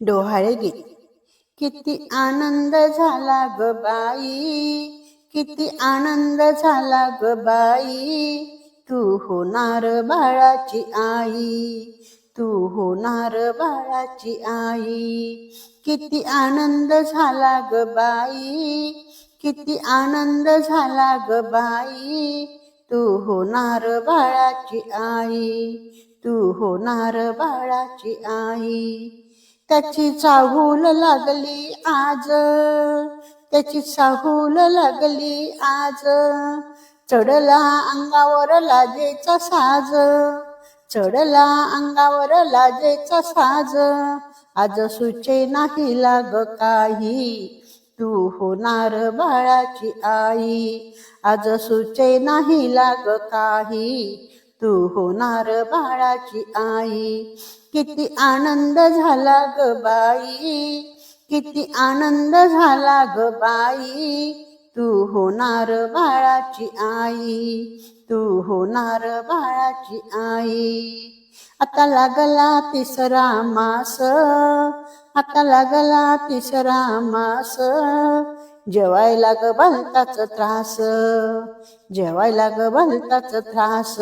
डोहाळे गीत. किती आनंद झाला ग बाई किती आनंद झाला ग बाई. तू होणार बाळाची आई तू होणार बाळाची आई. किती आनंद झाला ग बाई किती आनंद झाला ग बाई. तू होणार बाळाची आई तू होणार बाळाची आई. त्याची चाहूल लागली आज. त्याची चाहूल लागली आज. चढला अंगावर लाजेचा साज. चढला अंगावर लाजेचा साज. आज सुचे नाही लाग काही. तू होणार बाळाची आई. आज सुचे नाही लाग काही. तू होणार बाळाची आई. किती आनंद झाला ग बाई. किती आनंद झाला ग बाई. तू होणार बाळाची आई. तू होणार बाळाची आई. आता लागला तिसरा मास. आता लागला तिसरा मास. जेवायला ग भलताच त्रास. जेवायला ग भलताच त्रास.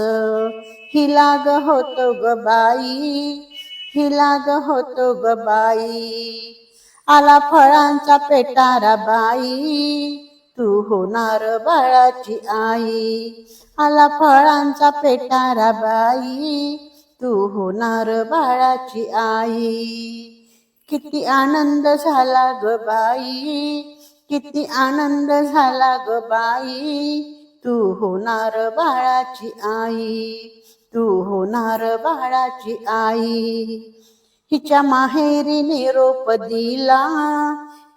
हिला ग होतो ग बाई. हिला ग होतो ग बाई. आला फळांचा पेटारा बाई. तू होणार बाळाची आई. आला फळांचा पेटारा बाई. तू होणार बाळाची आई. किती आनंद झाला ग बाई. किती आनंद झाला ग बाई. तू होणार बाळाची आई. तू होणार बाळाची आई. हिच्या माहेरी निरोप दिला.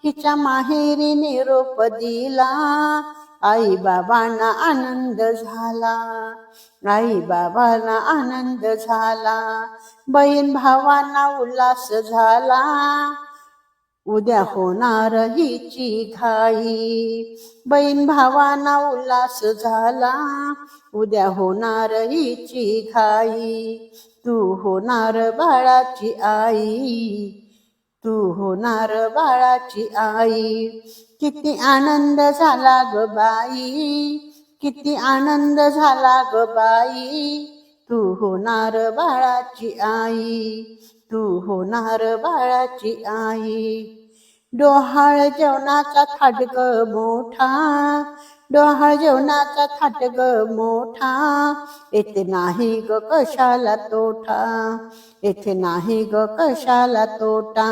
हिच्या माहेरी निरोप दिला. आई बाबांना आनंद झाला. आई बाबांना आनंद झाला. बहीण भावांना उल्हास झाला. उद्या होणार हिची घाई. बहीण भावांना उल्हास झाला उद्या होणार हिची घाई. तू होणार बाळाची आई तू होणार बाळाची आई. किती आनंद झाला ग बाई किती आनंद झाला ग बाई. तू होणार बाळाची आई तू होणार बाळाची आई. डोहाळ जेवणाचा थाटग मोठा डोहाळ जेवणाचा थाटग मोठा. येथे नाही ग कशाला तोठा येथे नाही ग कशाला तोटा.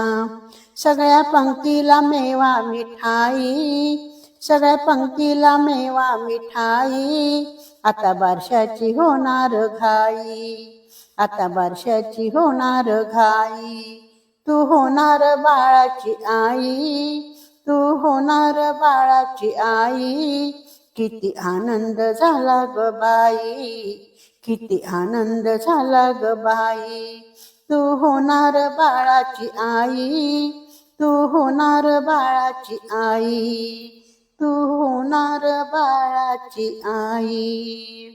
सगळ्या पंक्तीला मेवा मिठाई सगळ्या पंक्तीला मेवा मिठाई. आता बारशाची होणार घाई. आता बारशाची होणार घाई. तू होणार बाळाची आई. तू होणार बाळाची आई. किती आनंद झाला ग बाई. किती आनंद झाला ग बाई. तू होणार बाळाची आई. तू होणार बाळाची आई. तू होणार बाळाची आई.